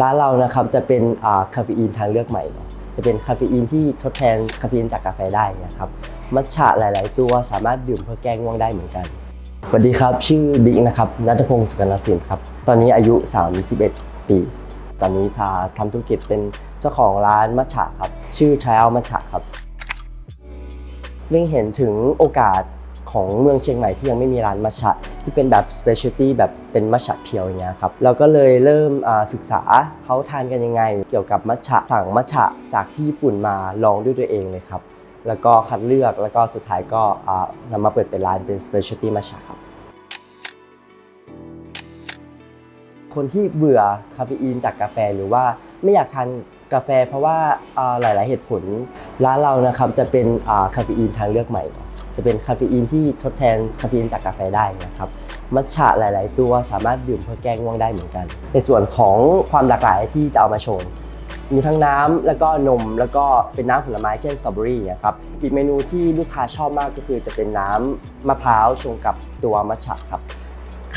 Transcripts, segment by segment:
ร้านเรานะครับจะเป็นคาเฟอีนทางเลือกใหม่ จะเป็นคาเฟอีนที่ทดแทนคาเฟอีนจากกาแฟได้นะครับมัทฉะหลาย ๆ ตัวสามารถดื่มเพื่อแก้ง่วงได้เหมือนกันสวัสดีครับ ชื่อบิ๊กนะครับนัทพงศ์สุกนสินครับตอนนี้อายุ 31 ปี ตอนนี้ทาทำธุรกิจเป็นเจ้าของร้านมัทฉะครับชื่อ Trial มัทฉะครับเล็งเห็นถึงโอกาส ของเมืองเชียงใหม่ที่ยังไม่มีร้านมัชะที่เป็นแบบ specialty แบบเป็นมัชะเพียวอย่างเงี้ยครับเราก็เลยเริ่มศึกษาเขาทานกันยังไง เกี่ยวกับมัชะสั่งมัชะจากที่ญี่ปุ่นมาลองด้วยตัวเองเลยครับแล้วก็คัดเลือกแล้วก็สุดท้ายก็อ่านำมาเปิดเป็นร้านเป็น specialty มัชะครับคนที่เบื่อคาเฟอีนจากกาแฟหรือว่าไม่อยากทานกาแฟเพราะว่าหลาย ๆ เหตุผลร้านเรานะครับจะเป็นคาเฟอีนทางเลือกใหม่ จะเป็นคาเฟอีนที่ทดแทนคาเฟอีนจากกาแฟได้นะครับมัทฉะหลาย ๆ ตัวสามารถดื่มเพื่อแก้ง่วงได้เหมือนกัน ในส่วนของความหลากหลายที่จะเอามาโชว์มีทั้งน้ำแล้วก็นมแล้วก็เป็นน้ำผลไม้เช่นสตรอเบอรี่นะครับอีกเมนูที่ลูกค้าชอบมากก็คือจะเป็นน้ำมะพร้าวชงกับตัวมัทฉะครับ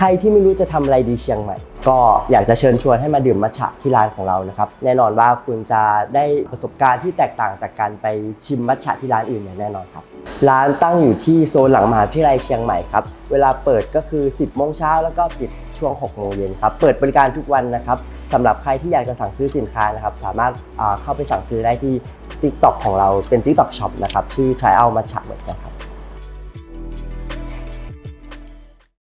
ใครที่ไม่รู้จะทำอะไรดีเชียงใหม่ ก็อยากจะเชิญชวนให้มาดื่มมัทฉะที่ร้านของเรานะครับ แน่นอนว่าคุณจะได้ประสบการณ์ที่แตกต่างจากการไปชิมมัทฉะที่ร้านอื่นอย่างแน่นอนครับ ร้านตั้งอยู่ที่โซนหลังมหาวิทยาลัยเชียงใหม่ครับ เวลาเปิดก็คือ 10โมงเช้าแล้วก็ปิดช่วง6โมงเย็นครับ เปิดบริการทุกวันนะครับสำหรับใครที่อยากจะสั่งซื้อสินค้านะครับ สามารถเข้าไปสั่งซื้อได้ที่ TikTok ของเราเป็น TikTok Shop นะครับ ชื่อ Trial Matcha เหมือนกันครับ